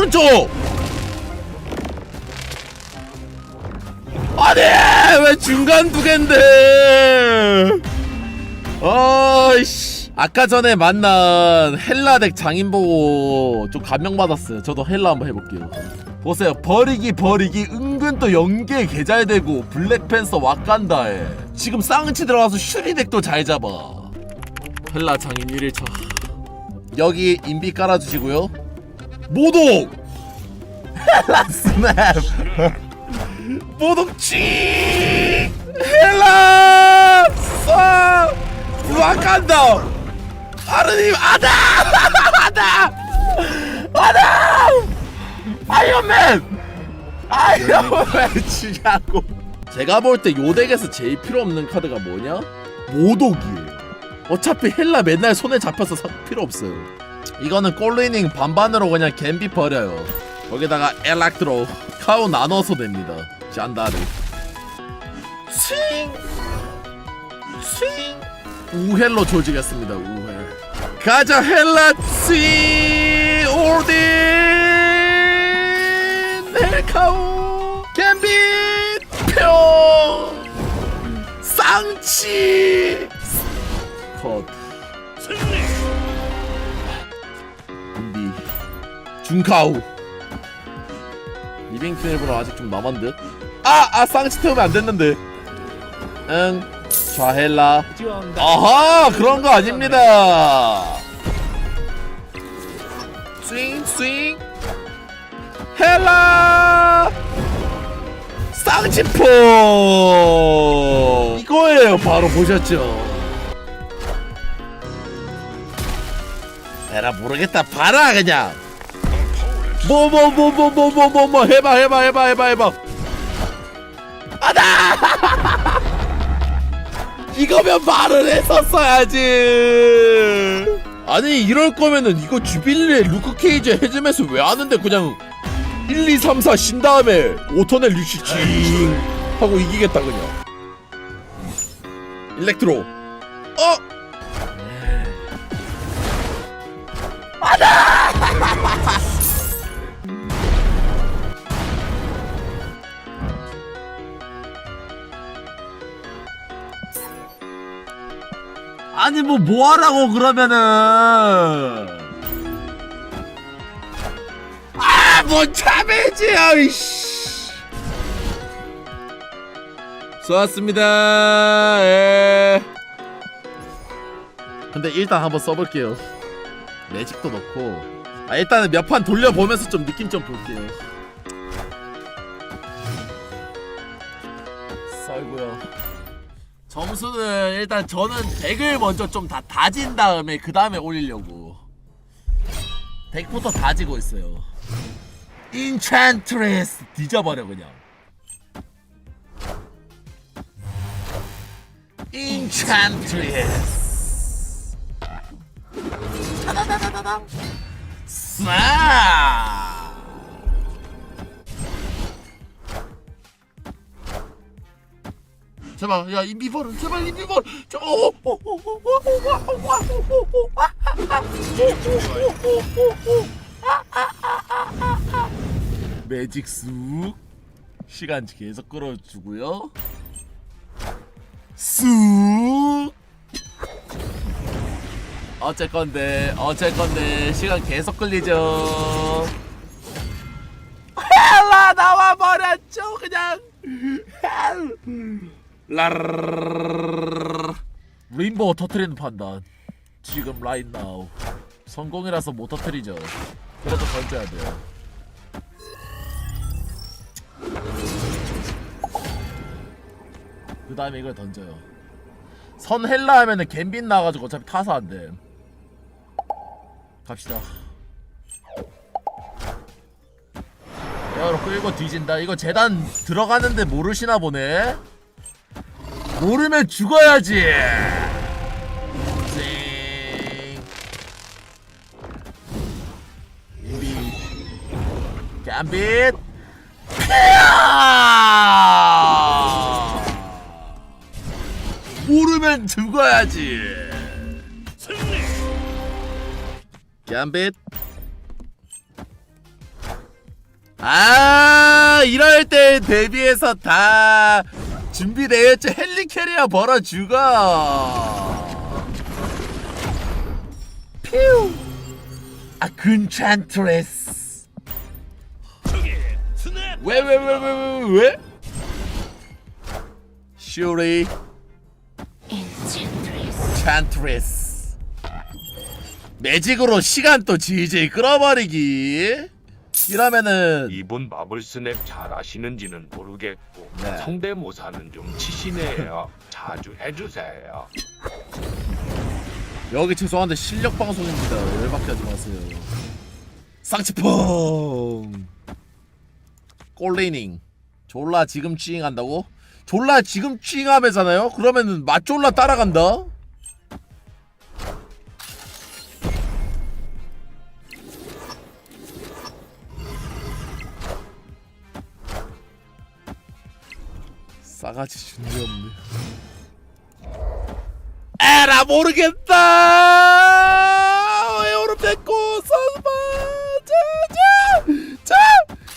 오른쪽! 아니! 왜 중간 두 갠데! 아이씨. 아까 전에 만난 헬라덱 장인 보고 좀 감명받았어요. 저도 헬라 한번 해볼게요. 보세요. 버리기 버리기 은근 또 연계 개잘되고 블랙팬서 와간다에 지금 쌍치 들어가서 슈리덱도 잘 잡아. 헬라 장인 1일차. 여기 인비 깔아주시고요. 모독! 헬라스맵! 모독 치! 헬라스! 와간다! 아르님 아다! 아다! 아다! 아이언맨! 아이언맨 지냐고 제가 볼 때 요 덱에서 제일 필요 없는 카드가 뭐냐? 모독이에요 어차피 헬라 맨날 손에 잡혀서 사- 필요 없어요 이거는 골리닝 반반으로 그냥 갬비 버려요. 거기다가 엘락트로 카우 나눠서 됩니다. 잔다르 스윙! 스윙! 우헬로 조직했습니다 우헬. 가자 헬라치! 올딘! 헬카우! 갬비! 평 쌍치! 중카우. 리빙크 일부러 아직 좀 남은 듯? 아! 아 쌍치 태우면 안 됐는데. 응 좌헬라. 아하 그런 거 아닙니다. 스윙 스윙. 헬라! 쌍치포! 이거예요 바로 보셨죠? 에라 모르겠다. 봐라 그냥. 뭐 뭐 뭐 뭐 뭐 뭐 뭐 뭐 해봐 해봐 해봐 해봐 해봐 아다 이거면 말을 했었어야지 아니 이럴 거면은 이거 주빌리의 루크 케이지 해즈메스 왜 하는데 그냥 1, 2, 3, 4 신 다음에 5턴에 류시 징 하고 이기겠다 그냥 일렉트로 어? 아니 뭐 뭐하라고 그러면은. 뭐, 아뭔 참이지 아이씨. 좋았습니다. 예. 근데 일단 한번 써볼게요. 매직도 넣고. 아 일단은 몇 판 돌려보면서 좀 느낌 좀 볼게요. 썰구요. 점수는 일단 저는 덱을 먼저 좀 다 다진 다음에 그 다음에 올리려고. 덱부터 다지고 있어요. 인챈트레스 뒤져버려 그냥. 인챈트레스. 타다다다다당 싹 제발 야이 미버를 제발 이 미버 매직 쑥 시간 계속 끌어주고요 쑥 어쨌건데 어쨌건데 시간 계속 끌리죠 헬라 나와버렸죠 그냥 헬 림보 터트리는 판단 지금 라인 right 나우 성공이라서 못 터트리죠 그래도 던져야 돼요 그 다음에 이걸 던져요 선 헬라 하면은 갬빈 나가지고 어차피 타서 안돼 갑시다 야로 끌고 뒤진다. 이거 재단 들어가는데 모르시나 보네. 모르면 죽어야지. 잠빗 피야! 모르면 죽어야지. 잠빗 아 이럴 때 대비해서 다 준비되어 있죠 헬리캐리어 벌어 죽어 퓨 아, 근찬트레스. 왜 왜 왜 왜 왜 왜? 슈리. 찬트레스. 매직으로 시간 또 질질 끌어버리기 이러면은 이분 마블 스냅 잘 아시는지는 모르겠고 네. 성대모사는 좀 치시네요. 자주 해주세요. 여기 죄송한데 실력 방송입니다. 열받게 하지 마세요. 쌍치펑 꼴리닝 졸라 지금 찌잉한다고? 졸라 지금 찌잉하면잖아요? 그러면은 맛졸라 따라간다? 싸가지 준비 없네. 에라 모르겠다! 에어로 뺏고 선바 자자 자!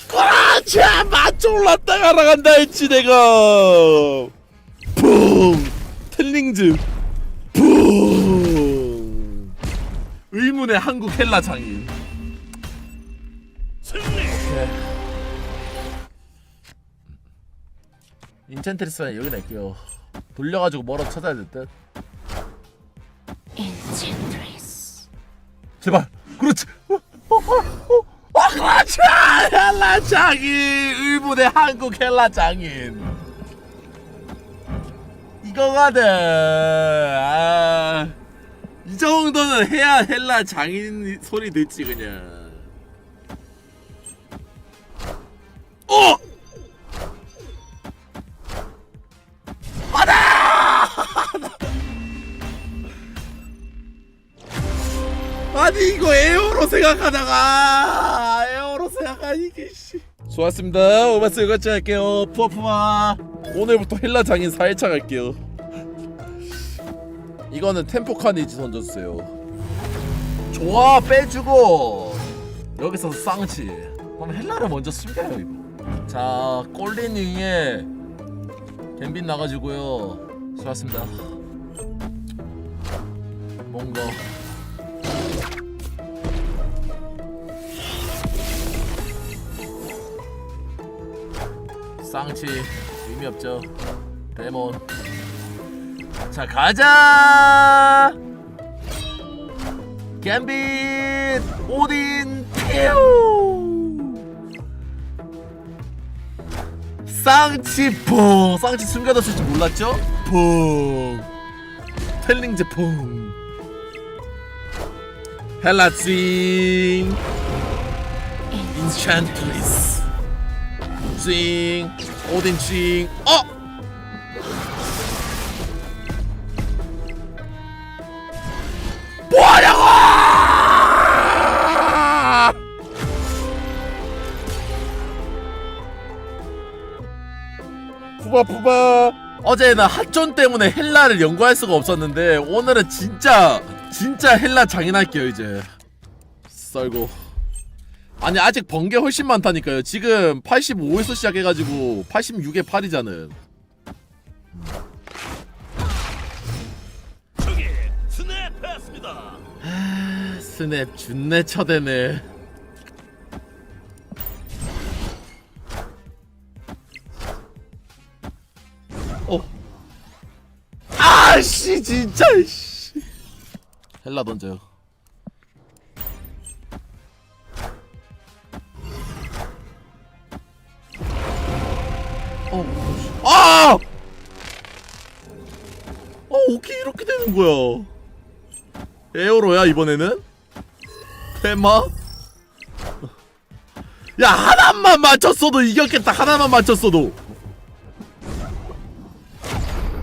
그렇지! 맛 올랐다 가라간다 했지 내가! 붕! 텔링즈. 붕! 의문의 한국 헬라 장인 인챈트리스는 여기 낼게요. 돌려가지고 멀어 찾아야 될듯. 엔젠트리스. 제발. 그렇지. 어, 어, 어, 어, 어, 그렇지. 헬라 장인. 의문의 한국 헬라 장인. 이거거든 아, 이 정도는 해야 헬라 장인 소리 듣지 그냥. 어 아니 이거 에어로 생각하다가 에어로 생각하 이게 씨. 좋았습니다. 오마스 이것지 할게요. 푸아푸마 오늘부터 헬라 장인 4일차 갈게요. 이거는 템포 카니지 던져주세요. 좋아 빼주고. 여기서 쌍치. 그럼 헬라를 먼저 숨겨요 이거. 자 꼴린 위에 갬빗 나가지고요. 좋았습니다. 뭔가 쌍치 의미 없죠. 데몬. 자 가자. 갬빗 오딘 퓨. 쌍치 퐁. 쌍치 숨겨뒀을 줄 몰랐죠? 퐁. 텔링즈 퐁. 헬라찡. 인챈트리스. 찡 오딘 찡 어! 뭐하냐고! 푸바 푸바 어제는 핫존 때문에 헬라를 연구할 수가 없었는데 오늘은 진짜 진짜 헬라 장인할게요 이제 썰고 아니 아직 번개 훨씬 많다니까요. 지금 85에서 시작해가지고 86에 8이잖아요. 저기 스냅했습니다. 스냅 준내 쳐대네. 어. 아씨 진짜 씨. 헬라 던져요. 어, 어떻게 이렇게 되는 거야? 에어로야 이번에는? 테마? 야 하나만 맞췄어도 이겼겠다 하나만 맞췄어도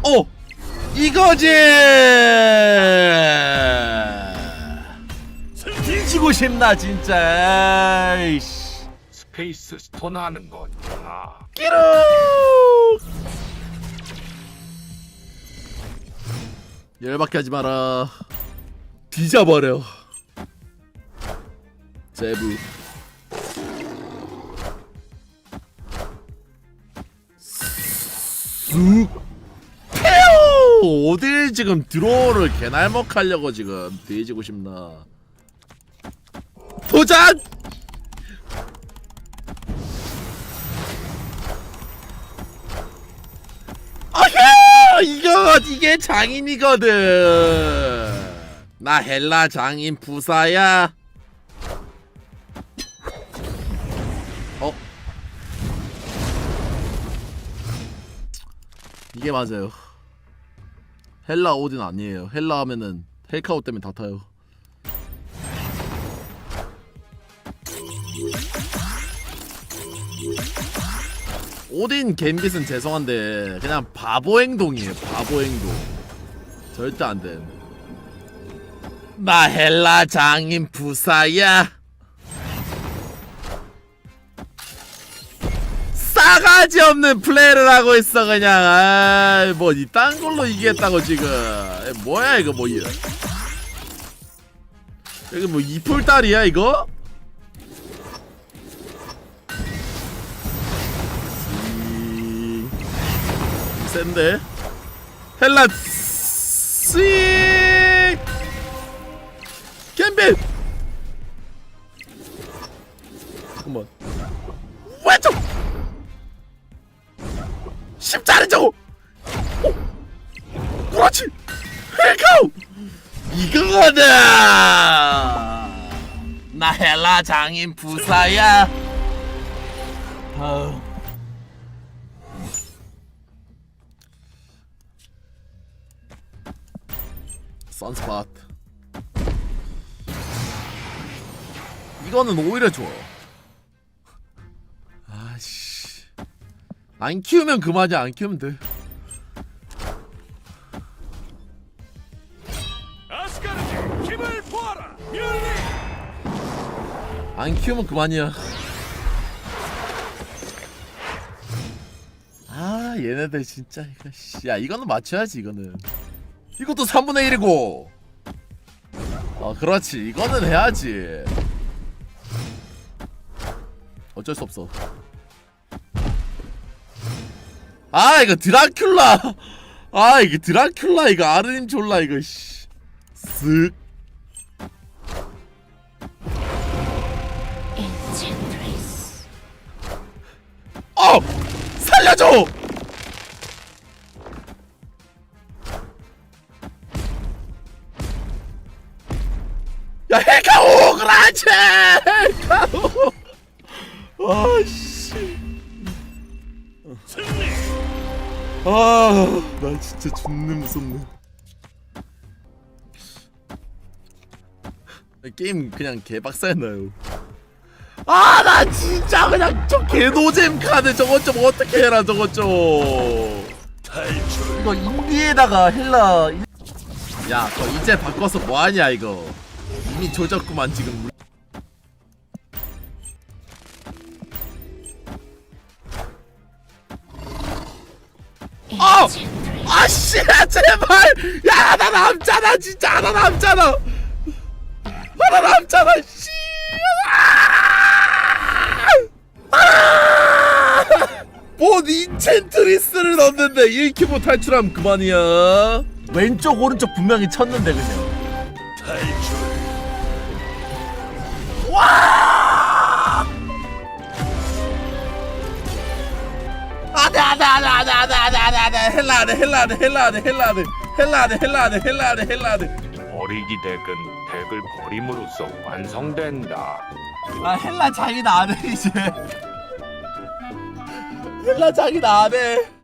어 이거지 뒤지고 싶나 진짜 에이씨 스페이스 스톤 하는 거구나. 끼룩 열받게 하지 마라. 뒤져버려. 제부. 쑥. 태우! 어딜 지금 드로우를 개날먹하려고 지금 뒤지고 싶나. 도전! 이거 이게 장인이거든. 나 헬라 장인 부사야. 어? 이게 맞아요. 헬라 오딘 아니에요. 헬라 하면은 헬카오 때문에 다 타요 오딘 갬빗은 죄송한데 그냥 바보 행동이에요 바보 행동. 절대 안됨 나 헬라 장인 부사야. 싸가지 없는 플레이를 하고 있어 그냥. 아뭐 이딴 걸로 이기겠다고 지금. 에, 뭐야 이거 뭐 이- 여기 뭐 이풀딸이야 이거? 센데. 헬라 스익 캠빈! 잠깐만. 왼쪽 십자리 저거 오! 그렇지! 헬카우! 이거거든 나 헬라 장인 부사야. 아 선스팟 이거는 오히려 좋아 아씨 안 키우면 그만이야 안 키우면 돼. 안 키우면 그만이야. 아 얘네들 진짜. 야 이거는 맞춰야지 이거는. 이것도 3분의 1이고. 어 그렇지 이거는 해야지. 어쩔 수 없어. 아 이거 드라큘라. 아 이게 드라큘라 이거 아르님 졸라 이거 씨. 쓱. 어! 살려줘! 야 헬카오 그렇지 헬카오! 아씨. 아나 진짜 존나 무섭네. 게임 그냥 개박살나요. 아 나 진짜 그냥 저 개노잼 카드 저것 좀 어떻게 해라 저것 좀. 이거 인디에다가 헬라. 야 너 이제 바꿔서 뭐하냐 이거 이미 조졌구만 지금 아! 엔체트리스 아씨 제발 야 나 남잖아 진짜 남잖아 하나 남잖아 씨 아! 아! 뭔 인챈트리스를 넣었는데 1큐브 탈출하면 그만이야 왼쪽 오른쪽 분명히 쳤는데 그냥 탈출. 안돼 안돼 안돼 안돼 안돼 안돼 안돼 안돼. 헬라 안돼 헬라 안돼 헬라 안돼 헬라 안돼. 헬라 안돼 헬라 안돼 헬라 안돼 헬라 안돼. 버리기 덱은 덱을 버림으로써 완성된다. 아 헬라 자기 나안해 이제. 헬라 자기 나안해